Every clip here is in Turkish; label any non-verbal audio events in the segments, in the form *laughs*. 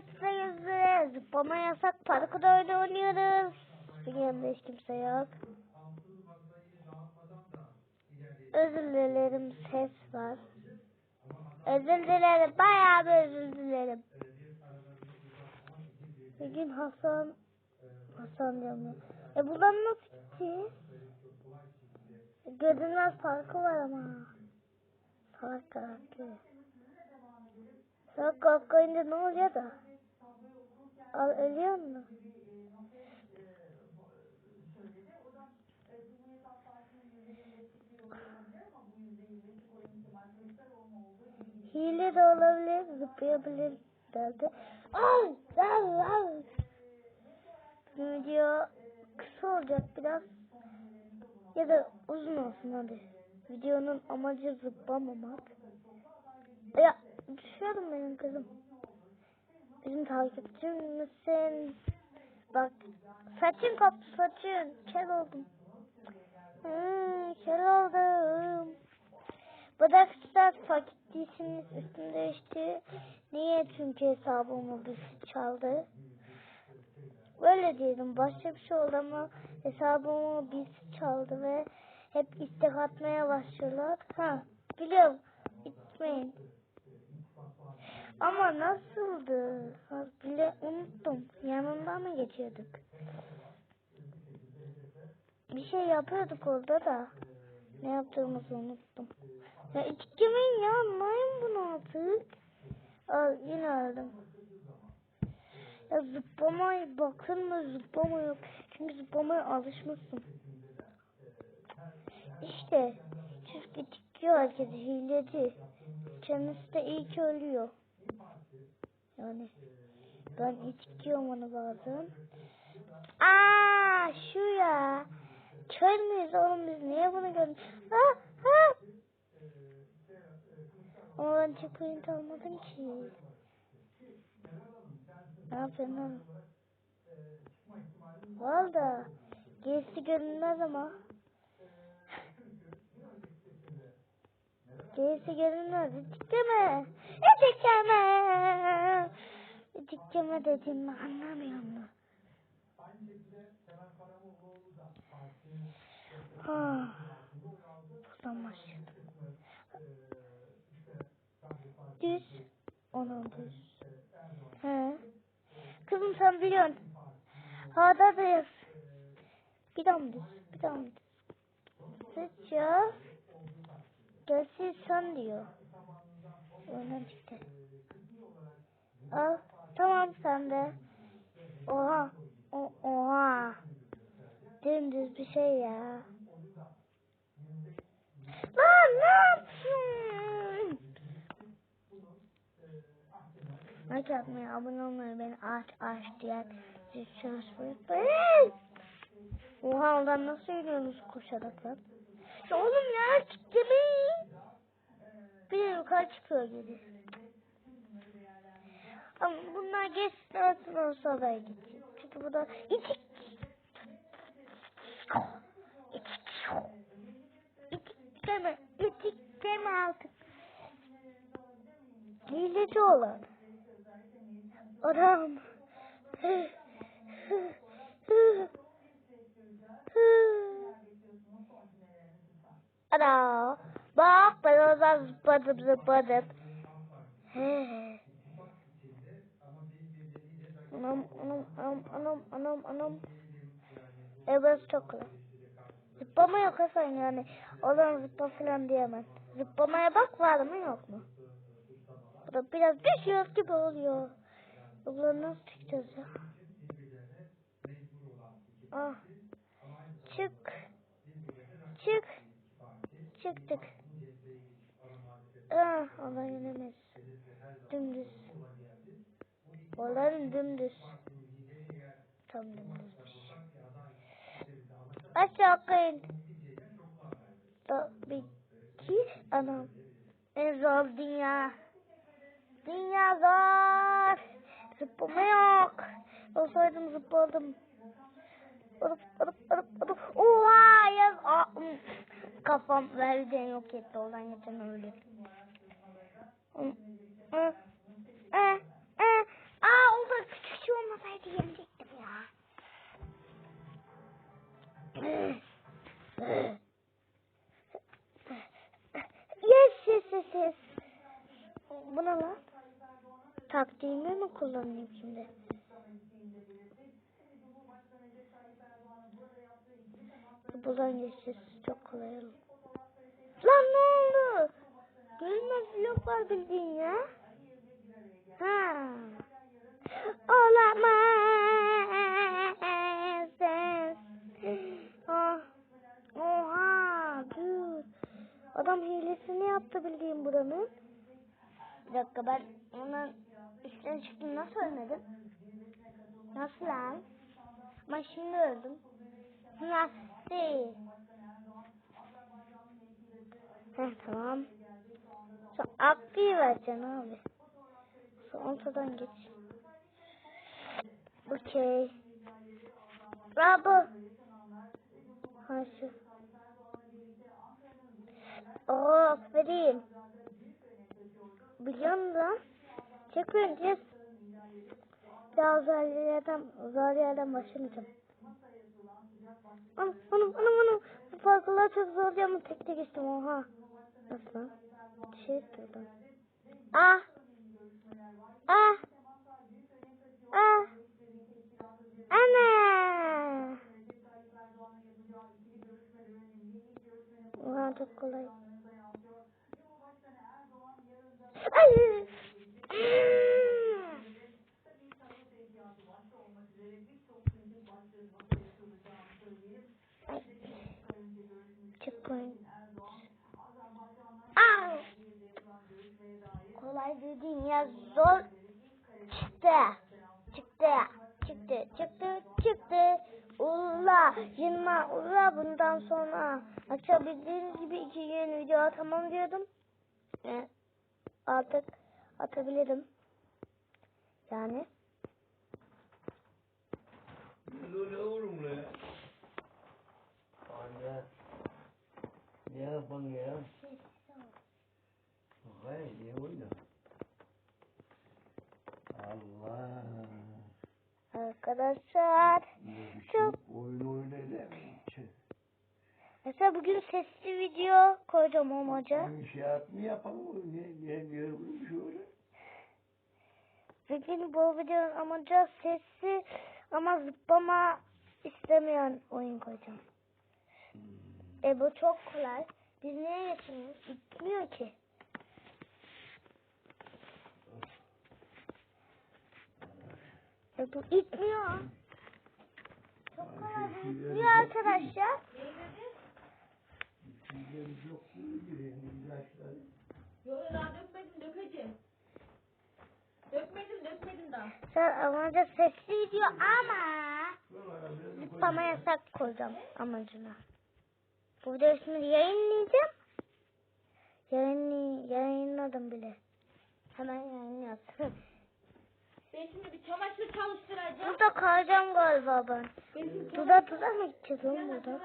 birlikteyiz ve zıplama yasak parkur oyunu oynuyoruz. Çünkü yanında hiç kimse yok. Özür dilerim ses var. Özür dilerim bayağı bir özür dilerim. Bir gün Hasan Hasan diyorum ya. E buradan nasıl gideceğiz? Görünmez parkı var ama. Salak karakteri. Salak kalkınca ne oluyor da? Al ölüyor mu? Hile de olabilir, zıplayabilir derdi. Ay, ay, ay. Video kısa olacak biraz. Ya da uzun olsun hadi. Videonun amacı zıplamamak. Ya düşüyorum benim kızım. Bizim takipçim misin? Bak saçın koptu saçın. Kel oldum. Hmm, kel oldum. Bırakacağız fakirliysiniz üstüm değişti. Niye? Çünkü hesabımı birisi çaldı. Böyle diyelim başka bir şey oldu ama hesabımı birisi çaldı ve hep istek atmaya başlıyorlar. Ha biliyorum gitmeyin. Ama nasıldı? Bile unuttum. Yanından mı geçiyorduk? Bir şey yapıyorduk orada da. Ne yaptığımızı unuttum. Ya iki kimin ya anlayın bunu artık. Al yine aldım. Ya zıplamayı bakın mı zıplama yok. Çünkü zıplamaya alışmışsın. İşte çizgi çıkıyor herkes hileci. Kendisi de iyi ki ölüyor. Yani ben içkiyorum onu bazen. Aa şu ya. Kör müyüz oğlum biz niye bunu gördük? Ha ha. Ama ben checkpoint almadım ki. Ne yapıyorsun oğlum? Valla. Gerisi görünmez ama. Gerisi görünmez. Dikkeme. Dikkeme. Dikkeme dedim mi anlamıyor mu? Ha. Buradan başladım. Düz. Onun düz. He. Kızım sen biliyorsun. Hada da yaz. Bir daha mı düz? Bir daha mı düz? Ya. Gelsin sen diyor. Ondan çıktı. Al. Tamam sen de. Oha. O, oha. Dümdüz bir şey ya. Lan ne yapıyorsun? Like yapmayı, abone olmayı, beni aç aç diyen zil çalışmayı. Oha oradan nasıl yürüyorsunuz koşarak lan? Oğlum ya kitlemeyin. Bir de yukarı çıkıyor geri. Ama bunlar geçsin olsun olsa oraya gidecek. Çünkü bu da itik. İtik deme. İtik deme artık. Hileci olan. Adam. *laughs* Ana. Bak ben oradan zıpladım zıpladım. Anam anam anam anam anam anam. Evet çok kolay. Zıplama yok Hasan yani. Oradan zıpla falan diyemem. Zıplamaya bak var mı yok mu? Bu da biraz düşüyor gibi oluyor. Buradan nasıl çıkacağız ya? Ah. Çık. Çık. Çıktık. Ah, Allah yenemez. Dümdüz. Onların dümdüz. Tam dümdüzmüş. Aşağı kayın. Tabii ki anam. En zor dünya. Dünya zor. Zıplama yok. Olsaydım zıpladım kafam verden yok etti. Olan yeten öldü. Aa o da küçük şey olmasaydı yemeyecektim ya. yes yes yes yes. Bu ne lan? Taktiğimi mi kullanayım şimdi? Bulan yes yes çok olur. Lan ne oldu? Görünmez blok var bildiğin ya. Ha. Olamaz. Ah. Oha. Dur. Adam hilesini yaptı bildiğin buranın. Bir dakika ben onun üstüne çıktım. Nasıl ölmedim? Nasıl lan? Ama şimdi öldüm. Nasıl? Heh tamam. Son aklı vereceksin abi. Son ortadan geç. Okey. Bravo. Ha şu. Oo aferin. Biliyor musun? Çek önce. Daha zor yerden, zor yerden başlamayacağım. Anam anam anam anam. Bu parkurlar çok zor diye ama tek tek geçtim oha. Lan? Şey durdum. Ah. Ah. Ah. Ana. Oha çok kolay. Ay. Ay. Checkpoint. Aa! Kolay dediğin ya zor çıktı. Çıktı. Çıktı. Çıktı. Çıktı. Ulla. Yılma. Ulla bundan sonra açabildiğiniz gibi iki yeni video atamam diyordum. E, artık atabilirim. Yani. Ne ne oğlum ne? Anne. Ne yapan ya? Hayır, ne oyna? Allah. Arkadaşlar. Çok- oyun oynayla. Mesela bugün sesli video koyacağım o maca. İnşaat mı yapalım? Ne, ne, ne yapalım şöyle? Bugün bu videonun amacı sesli ama zıplama istemeyen oyun koyacağım. E bu çok kolay. Biz niye geçmiyoruz? Gitmiyor ki. Bu gitmiyor. Çok kolay. Bu gitmiyor arkadaşlar. Yok daha dökmedim dökeceğim. Dökmedim dökmedim. Sen amacı sesli video ama zıplama yasak koyacağım amacına. Bu videoyu şimdi yayınlayacağım. Yayınlay yayınladım bile. Hemen yayınlayalım. Ben şimdi bir çamaşır çalıştıracağım. Galiba ben. Duda duda mı gideceğiz oğlum burada?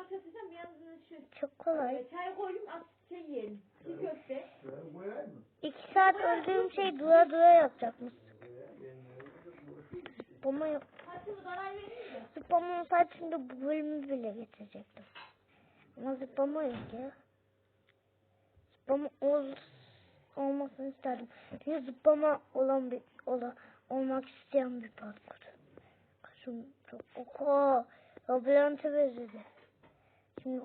şu. Çok kolay. e, Çay koyayım at şey yiyelim. Bir köfte. İki saat öldüğüm şey dura dura yapacakmış. Zıplama yok. Zıplama olsaydı şimdi bu bölümü bile getirecektim. Ama zıplama yok ya. Zıplama ol, olmasını isterdim. Çünkü zıplama olan bir ola, olmak isteyen bir parkur. Kaşım oku. Labirente benzedi. Şimdi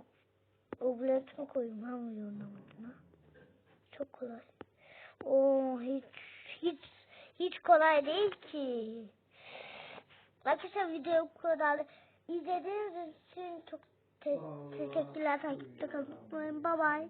labirent mi koyayım ha videonun amacına? Çok kolay. Oo hiç hiç hiç kolay değil ki. Arkadaşlar videoyu bu kadar izlediğiniz için çok te- teşekkürler. Takipte kalın. Bye bye.